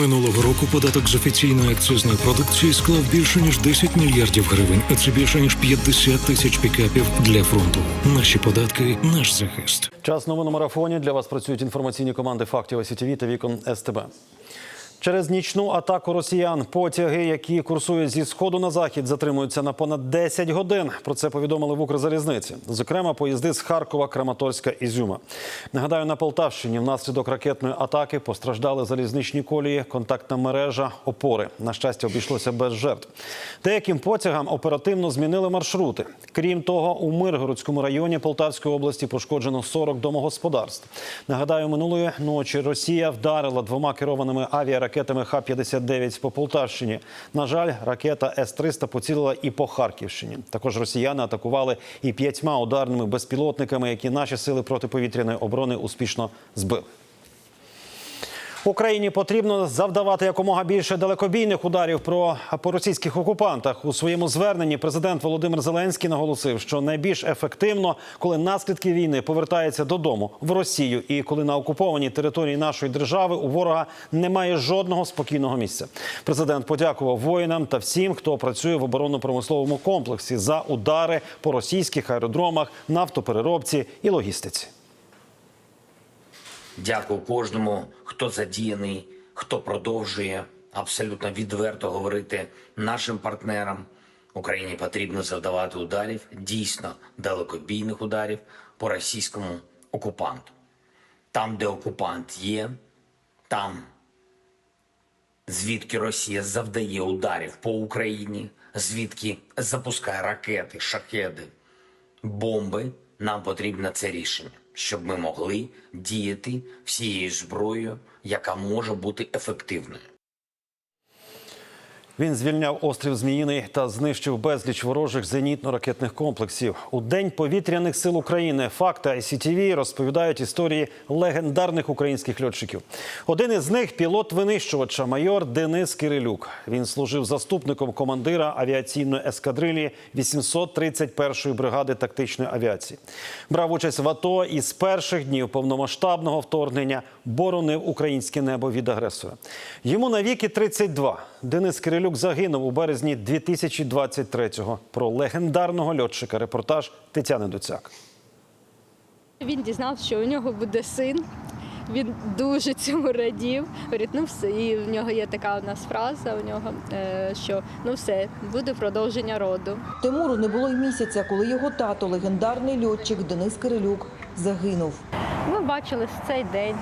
Минулого року податок з офіційної акцизної продукції склав більше ніж 10 мільярдів гривень, а це більше ніж 50 тисяч пікапів для фронту. Наші податки, наш захист. Час новин на марафоні. Для вас працюють інформаційні команди фактів СІТВ та вікон СТБ. Через нічну атаку росіян потяги, які курсують зі сходу на захід, затримуються на понад 10 годин. Про це повідомили в Укрзалізниці. Зокрема, поїзди з Харкова, Краматорська, Ізюма. Нагадаю, на Полтавщині внаслідок ракетної атаки постраждали залізничні колії, контактна мережа, опори. На щастя, обійшлося без жертв. Деяким потягам оперативно змінили маршрути. Крім того, у Миргородському районі Полтавської області пошкоджено 40 домогосподарств. Нагадаю, минулої ночі Росія вдарила двома керованими авіаракетами Х-59 по Полтавщині. На жаль, ракета С-300 поцілила і по Харківщині. Також росіяни атакували і п'ятьма ударними безпілотниками, які наші сили протиповітряної оборони успішно збили. Україні потрібно завдавати якомога більше далекобійних ударів про по російських окупантах. У своєму зверненні президент Володимир Зеленський наголосив, що найбільш ефективно, коли наслідки війни повертаються додому в Росію, і коли на окупованій території нашої держави у ворога немає жодного спокійного місця. Президент подякував воїнам та всім, хто працює в оборонно-промисловому комплексі за удари по російських аеродромах, нафтопереробці і логістиці. Дякую кожному, хто задіяний, хто продовжує абсолютно відверто говорити нашим партнерам. Україні потрібно завдавати ударів, дійсно далекобійних ударів по російському окупанту. Там, де окупант є, там, звідки Росія завдає ударів по Україні, звідки запускає ракети, шахеди, бомби, нам потрібно це рішення, щоб ми могли діяти всією зброєю, яка може бути ефективною. Він звільняв острів Зміїний та знищив безліч ворожих зенітно-ракетних комплексів. У день повітряних сил України факти ICTV розповідають історії легендарних українських льотчиків. Один із них пілот винищувача майор Денис Кирилюк. Він служив заступником командира авіаційної ескадрилі 831-ї бригади тактичної авіації. Брав участь в АТО і з перших днів повномасштабного вторгнення боронив українське небо від агресора. Йому навіки 32. Денис Кирилюк загинув у березні 2023-го. Про легендарного льотчика репортаж Тетяни Дуцяк. Він дізнався, що у нього буде син. Він дуже цьому радів. Говорить, ну все. І в нього є така у нас фраза у нього, е, що ну все, буде продовження роду. Тимуру не було й місяця, коли його тато, легендарний льотчик Денис Кирилюк, загинув. Ми бачились в цей день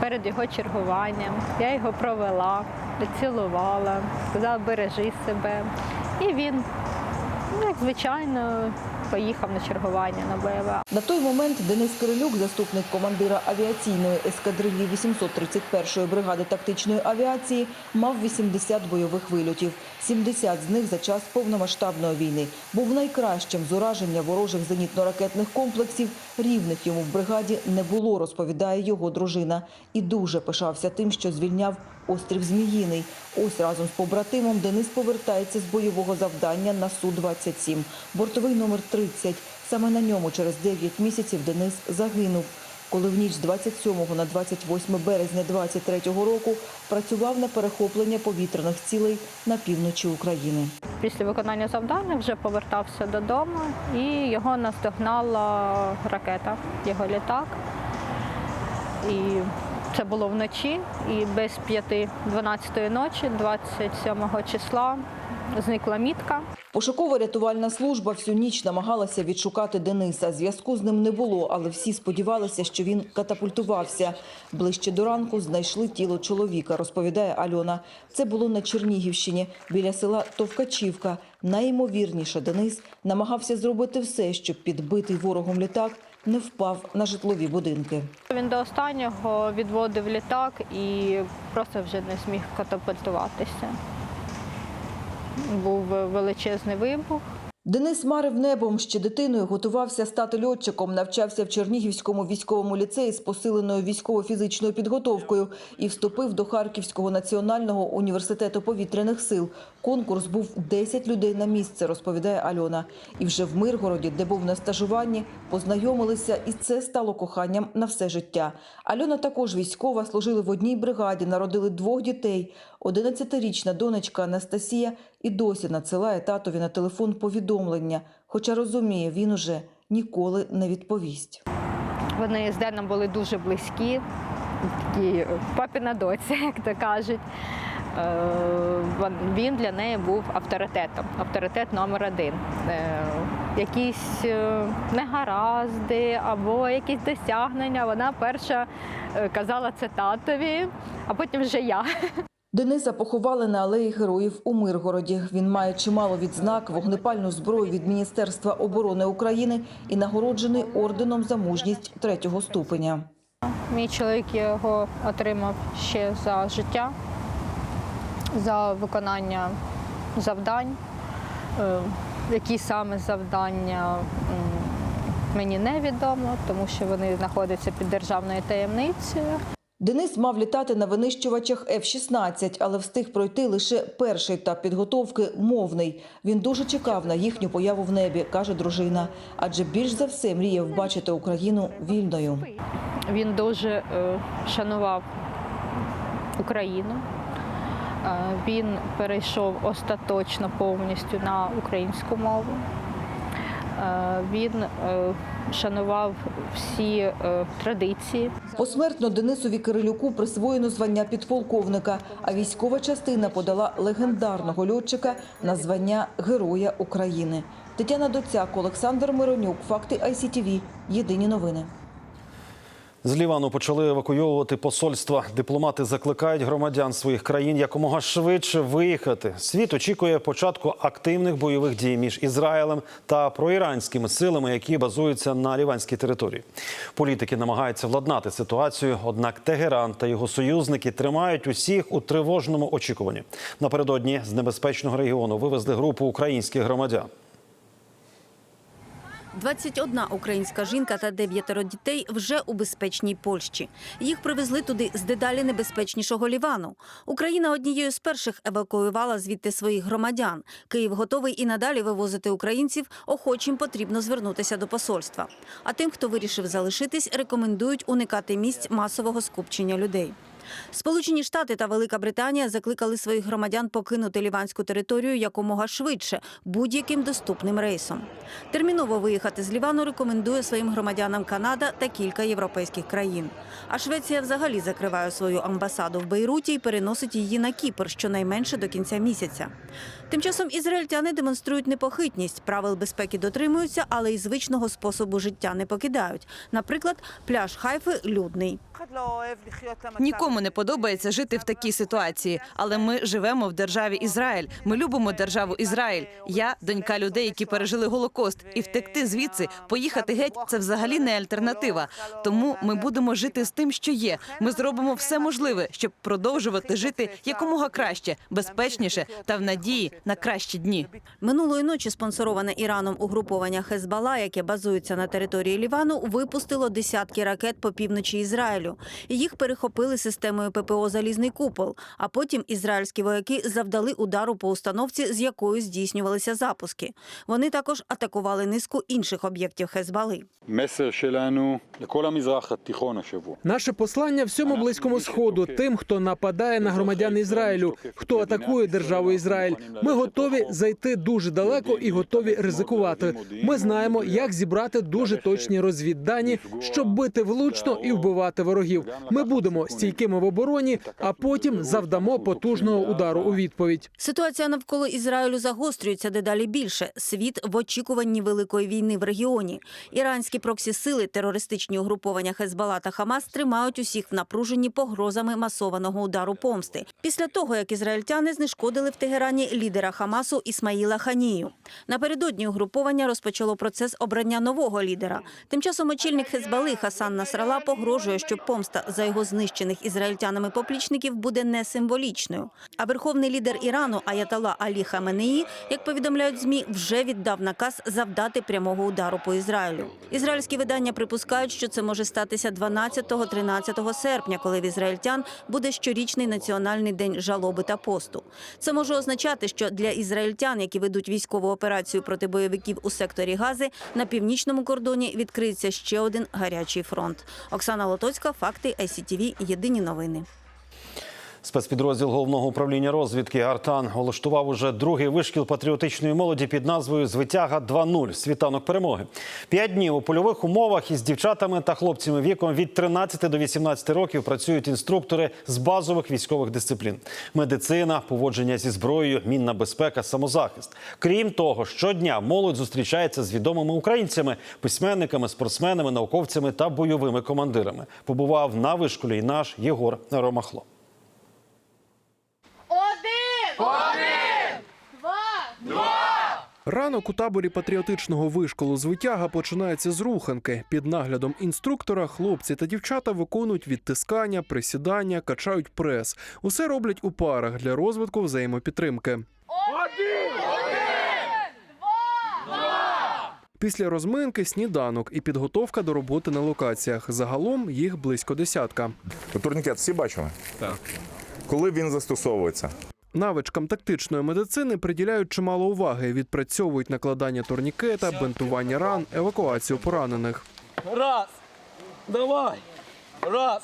перед його чергуванням. Я його провела, поцілувала, сказала, бережи себе. І він, ну, як звичайно, поїхав на чергування на БВА. На той момент Денис Кирилюк, заступник командира авіаційної ескадрилі 831-ї бригади тактичної авіації, мав 80 бойових вильотів. 70 з них за час повномасштабної війни. Був найкращим з ураження ворожих зенітно-ракетних комплексів. Рівних йому в бригаді не було, розповідає його дружина. І дуже пишався тим, що звільняв острів Зміїний. Ось разом з побратимом Денис повертається з бойового завдання на Су-27. Бортовий номер 30. Саме на ньому через 9 місяців Денис загинув. Коли в ніч з 27 на 28 березня 23 року працював на перехоплення повітряних цілей на півночі України. Після виконання завдання вже повертався додому і його наздогнала ракета, його літак. І це було вночі, і без 5-12 ночі, 27 числа, зникла мітка. Пошуково-рятувальна служба всю ніч намагалася відшукати Дениса. Зв'язку з ним не було, але всі сподівалися, що він катапультувався. Ближче до ранку знайшли тіло чоловіка, розповідає Альона. Це було на Чернігівщині, біля села Товкачівка. Найімовірніше, Денис намагався зробити все, щоб підбитий ворогом літак не впав на житлові будинки. Він до останнього відводив літак і просто вже не зміг катапультуватися. Був величезний вибух. Денис марив небом. Ще дитиною готувався стати льотчиком, навчався в Чернігівському військовому ліцеї з посиленою військово-фізичною підготовкою і вступив до Харківського національного університету повітряних сил. Конкурс був 10 людей на місце, розповідає Альона. І вже в Миргороді, де був на стажуванні, познайомилися, і це стало коханням на все життя. Альона також військова, служили в одній бригаді, народили двох дітей. 11-річна донечка Анастасія і досі надсилає татові на телефон повідомлення, хоча розуміє, він уже ніколи не відповість. Вони з Деном були дуже близькі, такі папіна доця, як то кажуть. Е, Він для неї був авторитетом, авторитет номер один. Е, Якісь е, негаразди або якісь досягнення. Вона перша казала це татові, а потім вже я. Дениса поховали на алеї героїв у Миргороді. Він має чимало відзнак, вогнепальну зброю від Міністерства оборони України і нагороджений орденом за мужність третього ступеня. Мій чоловік його отримав ще за життя, за виконання завдань. Е, Які саме завдання мені невідомо, тому що вони знаходяться під державною таємницею. Денис мав літати на винищувачах F-16, але встиг пройти лише перший етап підготовки – мовний. Він дуже чекав на їхню появу в небі, каже дружина. Адже більш за все мріяв бачити Україну вільною. Він дуже е, шанував Україну. Е, Він перейшов остаточно повністю на українську мову. Е, Він е, шанував всі е, традиції. Посмертно Денисові Кирилюку присвоєно звання підполковника, а військова частина подала легендарного льотчика на звання Героя України. Тетяна Доцяк, Олександр Миронюк, Факти ICTV. Єдині новини. З Лівану почали евакуйовувати посольства. Дипломати закликають громадян своїх країн якомога швидше виїхати. Світ очікує початку активних бойових дій між Ізраїлем та проіранськими силами, які базуються на ліванській території. Політики намагаються владнати ситуацію, однак Тегеран та його союзники тримають усіх у тривожному очікуванні. Напередодні з небезпечного регіону вивезли групу українських громадян. 21 українська жінка та дев'ятеро дітей вже у безпечній Польщі. Їх привезли туди з дедалі небезпечнішого Лівану. Україна однією з перших евакуювала звідти своїх громадян. Київ готовий і надалі вивозити українців. Охочим потрібно звернутися до посольства. А тим, хто вирішив залишитись, рекомендують уникати місць масового скупчення людей. Сполучені Штати та Велика Британія закликали своїх громадян покинути ліванську територію якомога швидше будь-яким доступним рейсом. Терміново виїхати з Лівану рекомендує своїм громадянам Канада та кілька європейських країн. А Швеція взагалі закриває свою амбасаду в Бейруті і переносить її на Кіпр щонайменше до кінця місяця. Тим часом ізраїльтяни демонструють непохитність, правил безпеки дотримуються, але й звичного способу життя не покидають. Наприклад, пляж Хайфи людний. Нікому не подобається жити в такій ситуації, але ми живемо в державі Ізраїль. Ми любимо державу Ізраїль. Я донька людей, які пережили голокост, і втекти звідси, поїхати геть це взагалі не альтернатива. Тому ми будемо жити з тим, що є. Ми зробимо все можливе, щоб продовжувати жити якомога краще, безпечніше та в надії на кращі дні. Минулої ночі спонсороване Іраном угруповання Хезбала, яке базується на території Лівану, випустило десятки ракет по півночі Ізраїлю. Їх перехопили системою ППО Залізний купол. А потім ізраїльські вояки завдали удару по установці, з якою здійснювалися запуски. Вони також атакували низку інших об'єктів Хезбали. Наше послання всьому близькому сходу, тим, хто нападає на громадян Ізраїлю, хто атакує державу Ізраїль. Ми готові зайти дуже далеко і готові ризикувати. Ми знаємо, як зібрати дуже точні розвіддані, щоб бити влучно і вбивати ворогів. Ми будемо стійкими в обороні, а потім завдамо потужного удару у відповідь. Ситуація навколо Ізраїлю загострюється дедалі більше. Світ в очікуванні великої війни в регіоні. Іранські проксі-сили, терористичні угруповання Хезбала та Хамас тримають усіх в напруженні погрозами масованого удару помсти. Після того, як ізраїльтяни знешкодили в Тегерані лідера Хамасу Ісмаїла Ханію. Напередодні угруповання розпочало процес обрання нового лідера. Тим часом очільник Хезбали Хасан Насрала погрожує, що помста за його знищених ізраїльтянами поплічників буде не символічною. А верховний лідер Ірану Аятала Алі Хаменеї, як повідомляють змі, вже віддав наказ завдати прямого удару по Ізраїлю. Ізраїльські видання припускають, що це може статися 12-13 серпня, коли в ізраїльтян буде щорічний національний день жалоби та посту. Це може означати, що для ізраїльтян, які ведуть військову операцію проти бойовиків у секторі Гази, на північному кордоні відкриється ще один гарячий фронт. Оксана Лотоцька, факти ICTV, Єдині новини. Спецпідрозділ головного управління розвідки Артан влаштував уже другий вишкіл патріотичної молоді під назвою Звитяга 2.0 світанок перемоги. П'ять днів у польових умовах із дівчатами та хлопцями віком від 13 до 18 років працюють інструктори з базових військових дисциплін: медицина, поводження зі зброєю, мінна безпека, самозахист. Крім того, щодня молодь зустрічається з відомими українцями, письменниками, спортсменами, науковцями та бойовими командирами. Побував на вишколі і наш Єгор Ромахло. Ранок у таборі патріотичного вишколу звитяга починається з руханки. Під наглядом інструктора хлопці та дівчата виконують відтискання, присідання, качають прес. Усе роблять у парах для розвитку взаємопідтримки. Після розминки сніданок і підготовка до роботи на локаціях. Загалом їх близько десятка. Турнікет всі бачили? Так. Коли він застосовується? Навичкам тактичної медицини приділяють чимало уваги. Відпрацьовують накладання турнікета, бинтування ран, евакуацію поранених. Раз. Давай. Раз.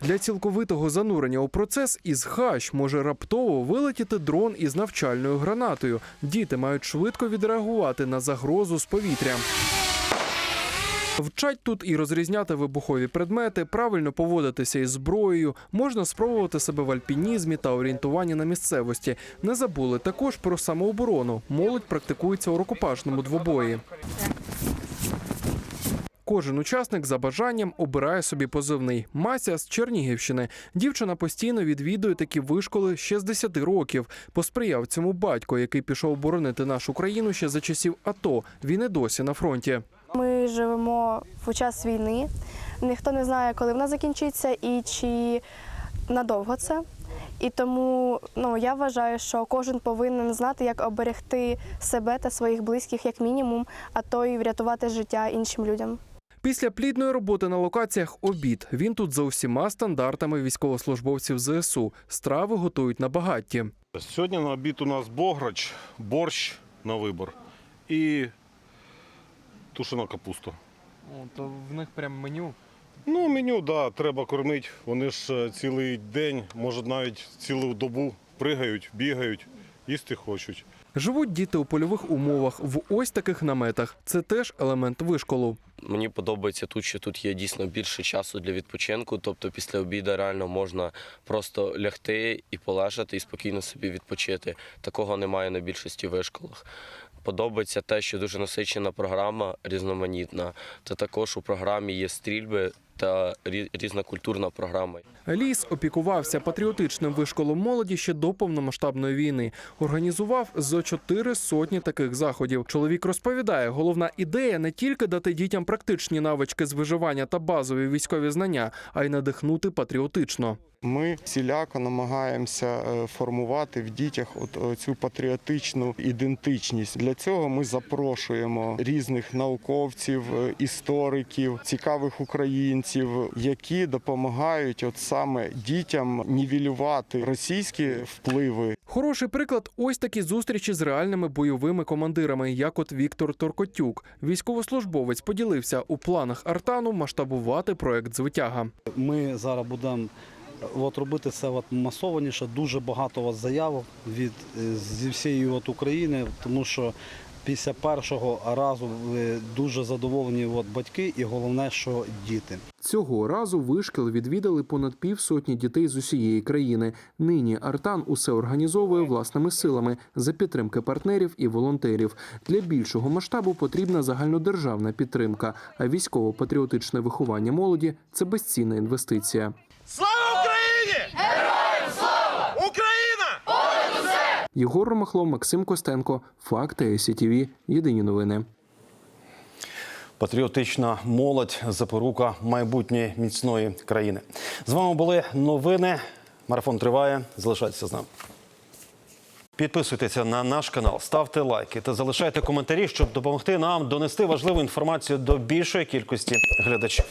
Для цілковитого занурення у процес із хащ може раптово вилетіти дрон із навчальною гранатою. Діти мають швидко відреагувати на загрозу з повітря. Вчать тут і розрізняти вибухові предмети, правильно поводитися із зброєю, можна спробувати себе в альпінізмі та орієнтуванні на місцевості. Не забули також про самооборону. Молодь практикується у рукопашному двобої. Кожен учасник за бажанням обирає собі позивний. Мася з Чернігівщини. Дівчина постійно відвідує такі вишколи ще з 10 років. Посприяв цьому батько, який пішов боронити нашу країну ще за часів АТО. Він і досі на фронті. Ми живемо в час війни. Ніхто не знає, коли вона закінчиться і чи надовго це. І тому ну, я вважаю, що кожен повинен знати, як оберегти себе та своїх близьких, як мінімум, а то й врятувати життя іншим людям. Після плідної роботи на локаціях обід. Він тут за усіма стандартами військовослужбовців ЗСУ. Страви готують на багатті. Сьогодні на обід у нас бограч, борщ на вибор і тушена капуста. То в них прям меню. Ну, меню, так, да, треба кормити. Вони ж е, цілий день, може навіть цілу добу пригають, бігають, їсти хочуть. Живуть діти у польових умовах в ось таких наметах. Це теж елемент вишколу. Мені подобається тут, що тут є дійсно більше часу для відпочинку. Тобто після обіду реально можна просто лягти і полежати, і спокійно собі відпочити. Такого немає на більшості вишколах. Подобається те, що дуже насичена програма, різноманітна. Та також у програмі є стрільби та рі- різна культурна програма. Ліс опікувався патріотичним вишколом молоді ще до повномасштабної війни. Організував зо чотири сотні таких заходів. Чоловік розповідає, головна ідея не тільки дати дітям практичні навички з виживання та базові військові знання, а й надихнути патріотично. Ми всіляко намагаємося е, формувати в дітях от е, цю патріотичну ідентичність. Для цього ми запрошуємо різних науковців, е, істориків, цікавих українців, які допомагають от саме дітям нівелювати російські впливи Хороший приклад ось такі зустрічі з реальними бойовими командирами, як от Віктор Торкотюк. Військовослужбовець поділився у планах Артану масштабувати проект звитяга. Ми зараз будемо от робити це от масованіше. Дуже багато от заявок від е, зі всієї от України, тому що після першого разу е, дуже задоволені от батьки, і головне, що діти. Цього разу вишкіл відвідали понад півсотні дітей з усієї країни. Нині Артан усе організовує власними силами за підтримки партнерів і волонтерів. Для більшого масштабу потрібна загальнодержавна підтримка. А військово-патріотичне виховання молоді це безцінна інвестиція. Слава Україні! Героям слава! Україна! Єгор Ромахло, Максим Костенко. Факти СІТВ. Єдині новини. Патріотична молодь запорука майбутньої міцної країни. З вами були новини. Марафон триває. Залишайтеся з нами. Підписуйтеся на наш канал, ставте лайки та залишайте коментарі, щоб допомогти нам донести важливу інформацію до більшої кількості глядачів.